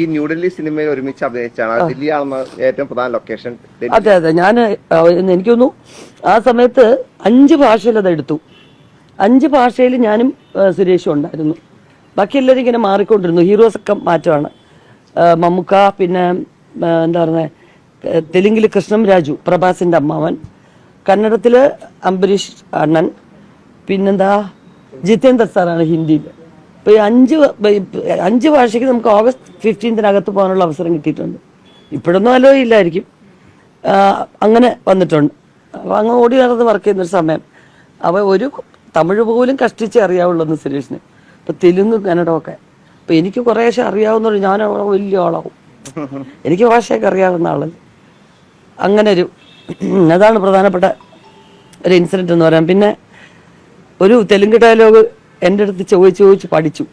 ഈ ന്യൂഡൽഹി സിനിമയിൽ ഒരുമിച്ച് അഭിനയിച്ചാണ്. ദില്ലിയാണെന്ന് ഏറ്റവും പ്രധാന ലൊക്കേഷൻ അതെ അതെ. ഞാൻ എനിക്ക് തോന്നുന്നു ആ സമയത്ത് അഞ്ച് ഭാഷയിൽ അത് എടുത്തു. അഞ്ച് ഭാഷയിൽ ഞാനും സുരേഷും ഉണ്ടായിരുന്നു. ബാക്കി എല്ലാവരും ഇങ്ങനെ മാറിക്കൊണ്ടിരുന്നു. ഹീറോസ് ഒക്കെ മാറ്റമാണ്. മമ്മുക്ക പിന്നെ എന്താ പറയുക തെലുങ്കിൽ കൃഷ്ണം രാജു പ്രഭാസിന്റെ അമ്മാവൻ. കന്നഡത്തിൽ അംബരീഷ് അണ്ണൻ. പിന്നെന്താ? ജിതേന്ദ്ര സാറാണ് ഹിന്ദിയിൽ ഇപ്പൊ ഈ അഞ്ച് അഞ്ച് ഭാഷയ്ക്ക് നമുക്ക് ഓഗസ്റ്റ് ഫിഫ്റ്റീൻത്തിനകത്ത് പോകാനുള്ള അവസരം കിട്ടിയിട്ടുണ്ട്. ഇപ്പോഴൊന്നും അലോ ഇല്ലായിരിക്കും അങ്ങനെ വന്നിട്ടുണ്ട്. അപ്പോൾ അങ്ങ് ഓടി നടന്ന് വർക്ക് ചെയ്യുന്നൊരു സമയം. അപ്പോൾ ഒരു തമിഴ് പോലും കഷ്ടിച്ച് അറിയാവുള്ളൂ സുരേഷിന്. ഇപ്പം തെലുങ്ക് കന്നഡമൊക്കെ അപ്പം എനിക്ക് കുറേശ്ശെ അറിയാവുന്ന ഞാൻ വലിയ ആളാവും. എനിക്ക് ഭാഷയൊക്കെ അറിയാവുന്ന ആളല്ല. അങ്ങനെ ഒരു അതാണ് പ്രധാനപ്പെട്ട ഒരു ഇൻസിഡന്റ് എന്ന് പറയാം. പിന്നെ ഒരു തെലുങ്ക് ഡയലോഗ് എന്റെ അടുത്ത് ചോദിച്ച് ചോദിച്ച് പഠിച്ചു.